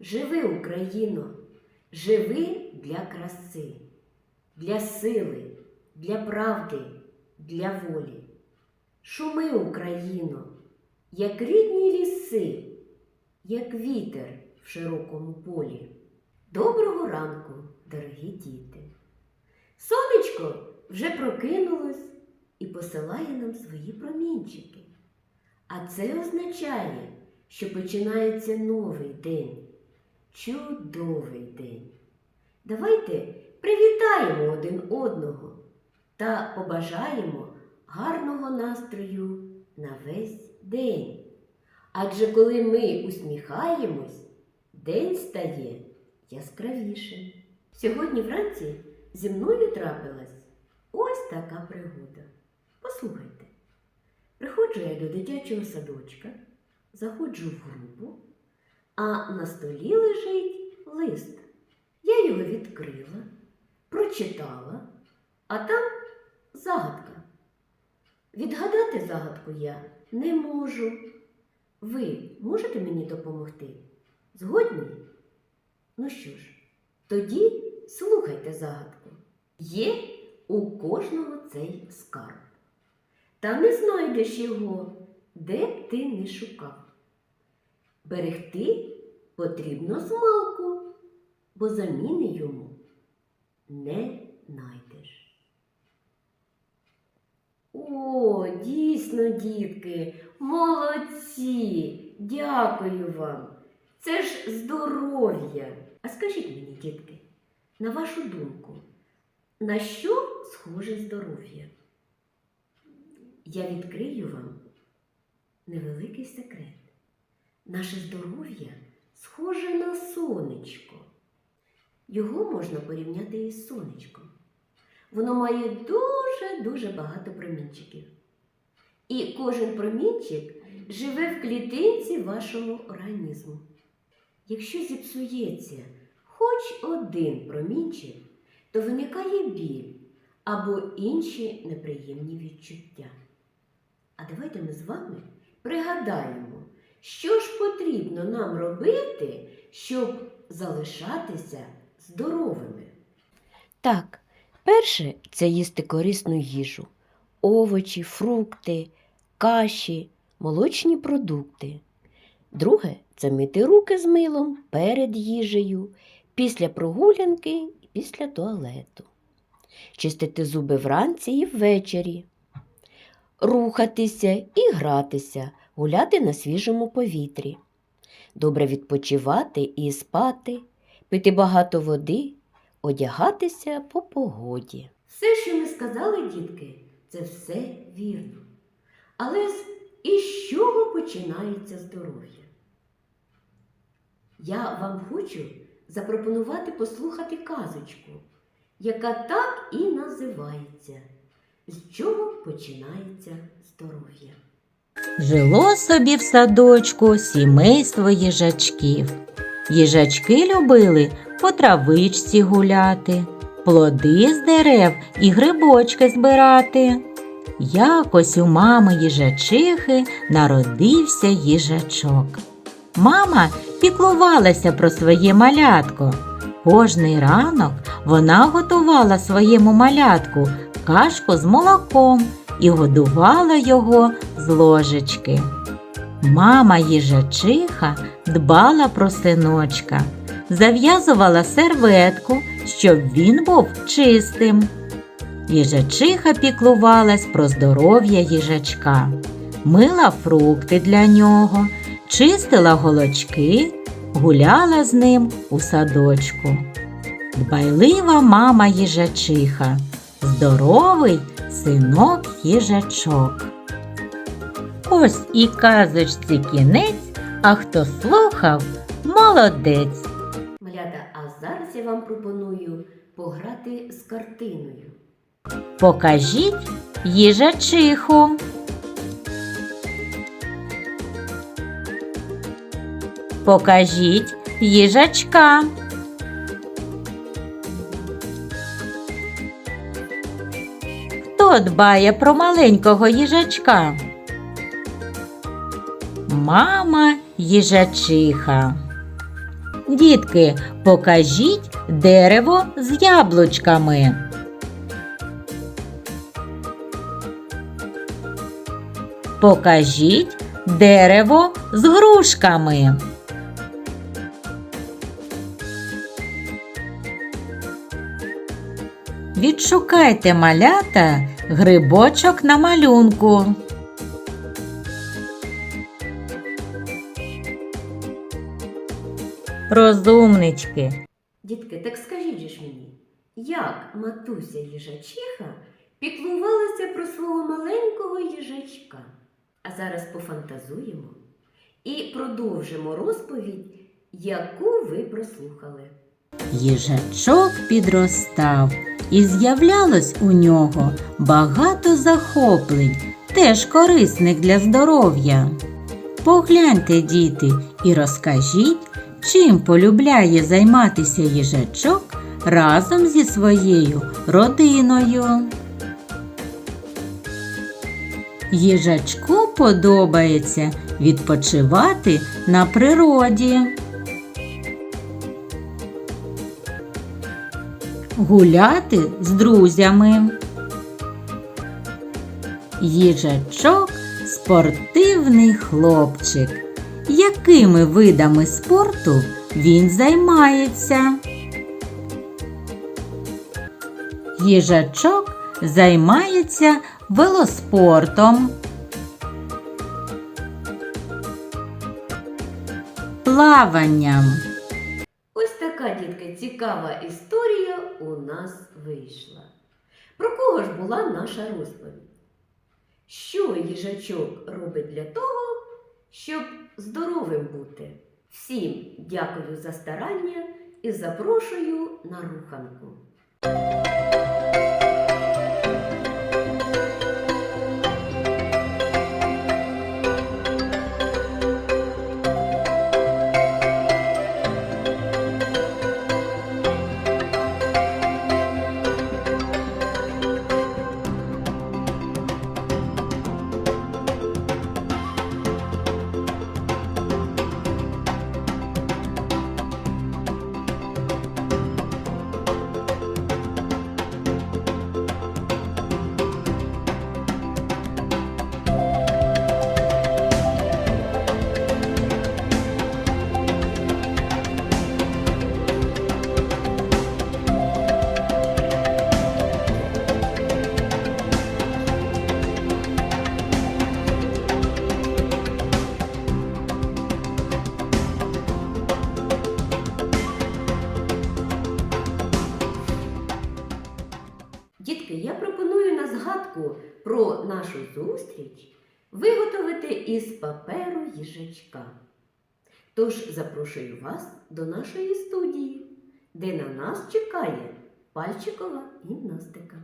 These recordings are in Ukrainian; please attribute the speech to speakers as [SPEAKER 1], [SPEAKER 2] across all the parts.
[SPEAKER 1] Живи, Україно, живи для краси, для сили, для правди, для волі. Шуми, Україно, як рідні ліси, як вітер в широкому полі. Доброго ранку, дорогі діти! Сонечко вже прокинулось і посилає нам свої промінчики. А це означає, що починається новий день, чудовий день. Давайте привітаємо один одного та побажаємо гарного настрою на весь день. Адже коли ми усміхаємось, день стає яскравішим. Сьогодні вранці зі мною трапилась ось така пригода. Послухайте. Приходжу я до дитячого садочка, заходжу в групу, а на столі лежить лист. Я його відкрила, прочитала, а там загадка. Відгадати загадку я не можу. Ви можете мені допомогти? Згодні? Ну що ж, тоді слухайте загадку. Є у кожного цей скарб. Та не знайдеш його, де б ти не шукав. Берегти потрібно змалку, бо заміни йому не знайдеш. О, дійсно, дітки, молодці! Дякую вам. Це ж здоров'я. А скажіть мені, дітки, на вашу думку, на що схоже здоров'я? Я відкрию вам невеликий секрет. Наше здоров'я схоже на сонечко. Його можна порівняти із сонечком. Воно має дуже-дуже багато промінчиків. І кожен промінчик живе в клітинці вашого організму. Якщо зіпсується хоч один промінчик, то виникає біль або інші неприємні відчуття. А давайте ми з вами пригадаємо, що ж потрібно нам робити, щоб залишатися здоровими. Так, перше це їсти корисну їжу, овочі, фрукти, каші, молочні продукти. Друге це мити руки з милом перед їжею, після прогулянки і після туалету. Чистити зуби вранці і ввечері, рухатися і гратися, гуляти на свіжому повітрі, добре відпочивати і спати, пити багато води, одягатися по погоді. Все, що ми сказали, дітки, це все вірно. Але із чого починається здоров'я? Я вам хочу запропонувати послухати казочку, яка так і називається З чого починається здоров'я?
[SPEAKER 2] Жило собі в садочку сімейство їжачків. Їжачки любили по травичці гуляти, плоди з дерев і грибочки збирати. Якось у мами їжачихи народився їжачок. Мама піклувалася про своє малятко. Кожний ранок вона готувала своєму малятку кашку з молоком і годувала його з ложечки. Мама їжачиха дбала про синочка, зав'язувала серветку, щоб він був чистим. Їжачиха піклувалась про здоров'я їжачка, мила фрукти для нього, чистила голочки, гуляла з ним у садочку. Дбайлива мама їжачиха, здоровий синок їжачок. Ось і казочці кінець, а хто слухав, молодець.
[SPEAKER 1] Малята, а зараз я вам пропоную пограти з картиною.
[SPEAKER 2] Покажіть їжачиху. Покажіть їжачка. Хто дбає про маленького їжачка? Мама їжачиха. Дітки, покажіть дерево з яблучками. Покажіть дерево з грушками. Відшукайте малята грибочок на малюнку. Розумнички.
[SPEAKER 1] Дітки, так скажіть же ж мені, як матуся їжачиха піклувалася про свого маленького їжачка? А зараз пофантазуємо і продовжимо розповідь, яку ви прослухали.
[SPEAKER 2] Їжачок підростав, і з'являлось у нього багато захоплень, теж корисних для здоров'я. Погляньте, діти, і розкажіть, чим полюбляє займатися їжачок разом зі своєю родиною. Їжачку подобається відпочивати на природі. Гуляти з друзями. Їжачок спортивний хлопчик. Якими видами спорту він займається? Їжачок займається велоспортом. Плаванням.
[SPEAKER 1] Дітки, цікава історія у нас вийшла. Про кого ж була наша розповідь? Що їжачок робить для того, щоб здоровим бути? Всім дякую за старання і запрошую на руханку. Тож запрошую вас до нашої студії, де на нас чекає пальчикова гімнастика.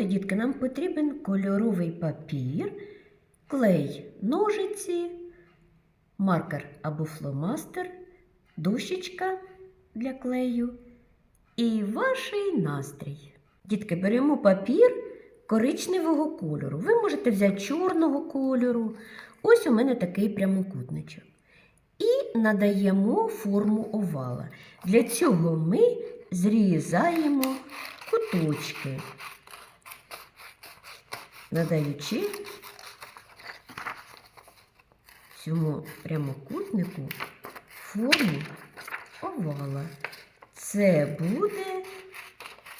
[SPEAKER 1] Для дітки, нам потрібен кольоровий папір, клей, ножиці, маркер або фломастер, дощечка для клею і ваш настрій. Дітки, беремо папір коричневого кольору. Ви можете взяти чорного кольору. Ось у мене такий прямокутничок. І надаємо форму овала. Для цього ми зрізаємо куточки надаючи цьому прямокутнику форму овала. Це буде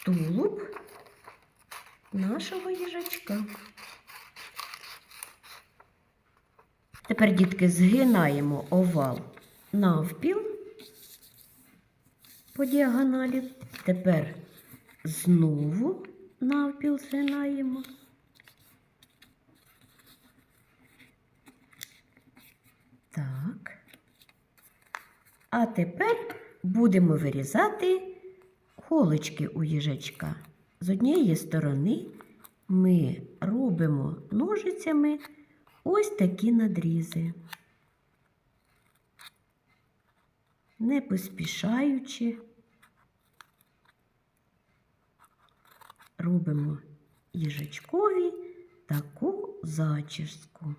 [SPEAKER 1] тулуб нашого їжачка. Тепер, дітки, згинаємо овал навпіл по діагоналі. Тепер Знову навпіл згинаємо. Так. А тепер будемо вирізати холочки у їжачка. З однієї сторони ми робимо ножицями ось такі надрізи. Не поспішаючи, робимо їжачкові таку зачіску.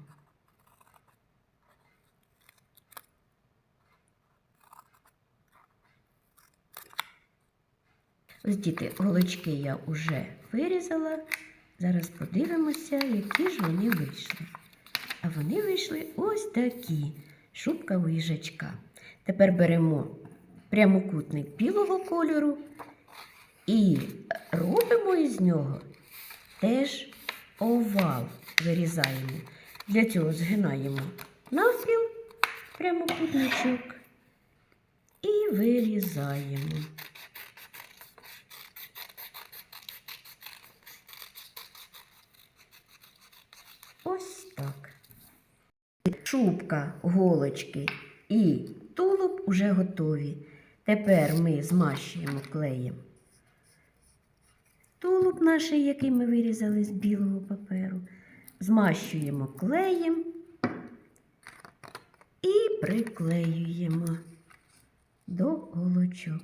[SPEAKER 1] Ось діти, голочки я вже вирізала. Зараз подивимося, які ж вони вийшли. А вони вийшли ось такі. Шубка у їжачка. Тепер беремо прямокутник білого кольору і робимо із нього теж овал вирізаємо. Для цього згинаємо навпіл прямокутничок і вирізаємо. Ось так. Шубка, голочки і тулуб уже готові. Тепер ми змащуємо клеєм тулуб наш, який ми вирізали з білого паперу. Змащуємо клеєм і приклеюємо до голочок.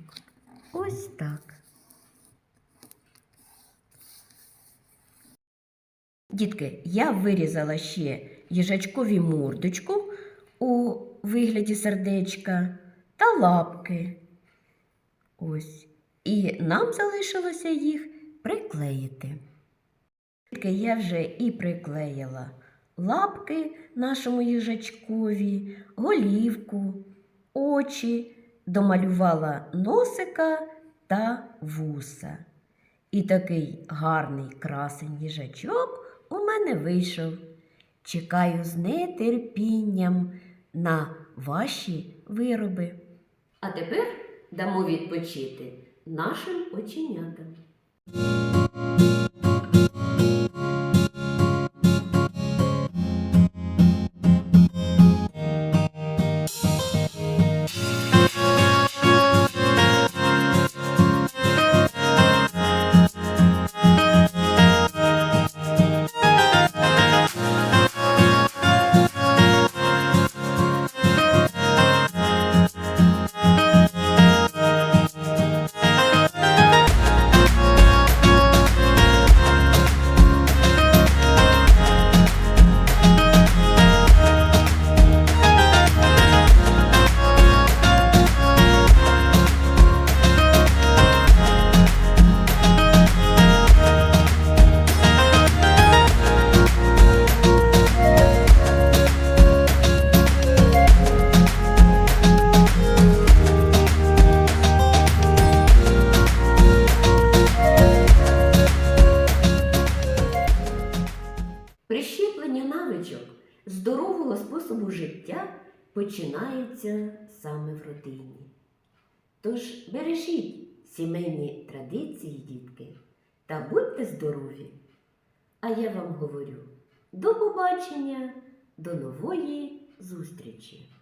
[SPEAKER 1] Ось так. Дітки, я вирізала ще їжачкові мордочку у вигляді сердечка та лапки. Ось. І нам залишилося їх приклеїти. Тільки я вже і приклеїла лапки нашому їжачкові, голівку, очі, домалювала носика та вуса. І такий гарний красень їжачок у мене вийшов. Чекаю з нетерпінням на ваші вироби. А тепер дамо відпочити нашим оченятам. Починається саме в родині. Тож бережіть сімейні традиції, дітки, та будьте здорові! А я вам говорю до побачення, до нової зустрічі!